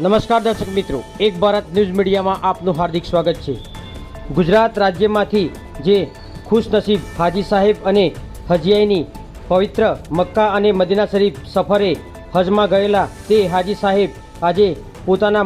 નમસ્કાર દર્શક મિત્રો, એક ભારત ન્યૂઝ મીડિયામાં આપનું હાર્દિક સ્વાગત છે. ગુજરાત રાજ્યમાંથી જે ખુશનસીબ હાજી સાહેબ અને હજીયાઈની પવિત્ર મક્કા અને મદીના શરીફ સફરે હજમાં ગયેલા તે હાજી સાહેબ આજે પોતાના